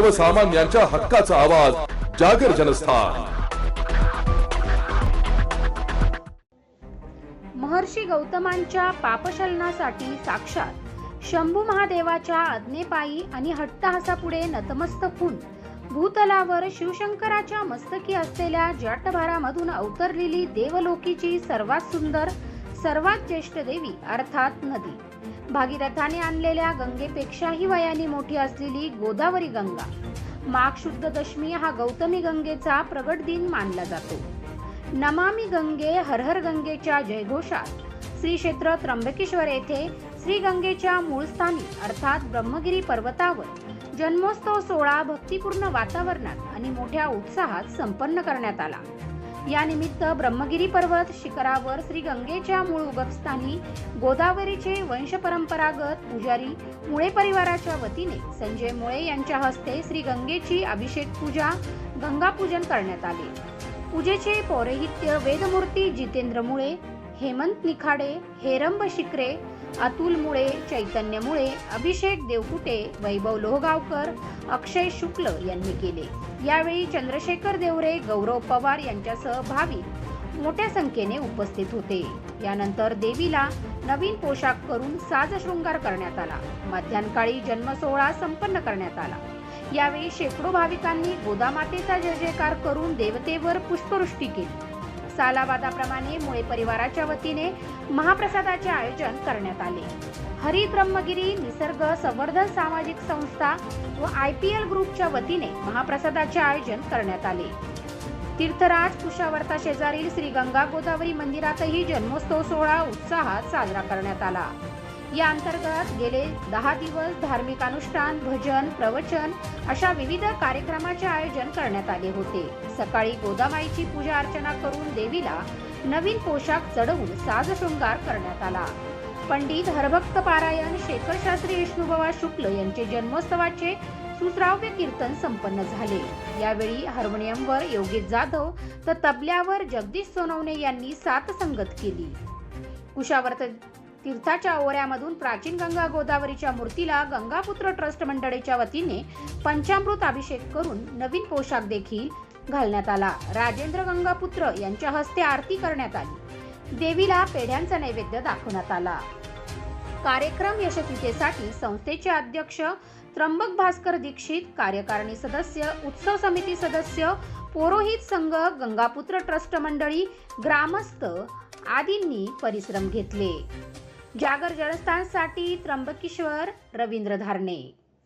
सर्वसामान्यांच्या हक्काचा आवाज जागर जनस्थान. महर्षी गौतमांच्या पापशलनासाठी साक्षात शंभू महादेवाच्या आज्ञेपायी आणि हट्टहासापुढे नतमस्तक होऊन भूतलावर शिवशंकराच्या मस्तकी असलेल्या जटभारामधून अवतरलेली देवलोकीची सर्वात सुंदर सर्वात ज्येष्ठ देवी अर्थात नदी. भागीरथाने आणलेल्या गंगेपेक्षाही वयाने मोठी असलेली गोदावरी गंगा. माघ शुद्ध दशमी हा गौतमी गंगेचा प्रगट दिन मानला जातो. नमामी गंगे हरहर गंगेच्या जयघोषात. श्री क्षेत्र त्र्यंबकेश्वर येथे श्री गंगेच्या मूळ स्थानी अर्थात ब्रह्मगिरी पर्वतावर जन्मोत्सव सोहळा भक्तिपूर्ण वातावरणात आणि मोठ्या उत्साहात संपन्न करण्यात आला. यानिमित्त ब्रह्मगिरी पर्वत शिखरावर श्री गंगेच्या मूळ उगमस्थानी गोदावरीचे वंशपरंपरागत पुजारी मुळे परिवाराच्या वतीने संजय मुळे यांच्या हस्ते श्री गंगेची अभिषेक पूजा गंगापूजन करण्यात आले. पूजेचे पौरोहित्य वेदमूर्ती जितेंद्र मुळे हेमंत निखाडे हेरंब शिकरे अतुल मुळे चैतन्य मुळे अभिषेक देवकुटे वैभव लोहगावकर अक्षय शुक्ल यांनी केले. यावेळी चंद्रशेखर देवरे गौरव पवार यांच्यासह भाविक मोठ्या संख्येने उपस्थित होते. यानंतर देवीला नवीन पोशाख करून साज शृंगार करण्यात आला. मध्यानकाळी जन्मसोहळा संपन्न करण्यात आला. यावेळी शेकडो भाविकांनी गोदामातेचा जय जयकार करून देवतेवर पुष्पवृष्टी केली. सालाबादाप्रमाणे मुळे परिवाराच्या वतीने महाप्रसादाचे आयोजन करण्यात आले. हरी ब्रह्मगिरी निसर्ग संवर्धन सामाजिक संस्था व आय पी एल ग्रुपच्या वतीने महाप्रसादाचे आयोजन करण्यात आले. तीर्थराज कुशावर्ता शेजारील श्री गंगा गोदावरी मंदिरातही जन्मोत्सव सोहळा उत्साहात साजरा करण्यात आला. या अंतर्गत गेले दहा दिवस धार्मिक अनुष्ठान भजन प्रवचन अशा विविध कार्यक्रमाचे आयोजन करण्यात आले होते. सकाळी गोदामाईची पूजा अर्चना करून देवीला नवीन पोशाख चढवून साज शृंगार करण्यात आला. पंडित हरभक्त पारायण शेखरशास्त्री विष्णुबाबा शुक्ल यांचे जन्मोत्सवाचे सुश्राव्य कीर्तन संपन्न झाले. यावेळी हार्मोनियमवर योगेश जाधव तर तबल्यावर जगदीश सोनवणे यांनी सात संगत केली. कुशावर्त तीर्थाच्या ओऱ्यामधून प्राचीन गंगा गोदावरीच्या मूर्तीला गंगापुत्र ट्रस्ट मंडळीच्या वतीने पंचामृत अभिषेक करून नवीन पोशाख देखील घालण्यात आला. राजेंद्र गंगापुत्र यांच्या हस्ते आरती करण्यात आली. देवीला पेढ्यांचा नैवेद्य दाखवण्यात आला. कार्यक्रम यशस्वीतेसाठी संस्थेचे अध्यक्ष त्र्यंबक भास्कर दीक्षित कार्यकारिणी सदस्य उत्सव समिती सदस्य पुरोहित संघ गंगापुत्र ट्रस्ट मंडळी ग्रामस्थ आदींनी परिश्रम घेतले. जागर जलस्थानसाठी त्र्यंबकेश्वर रवींद्र धारणे.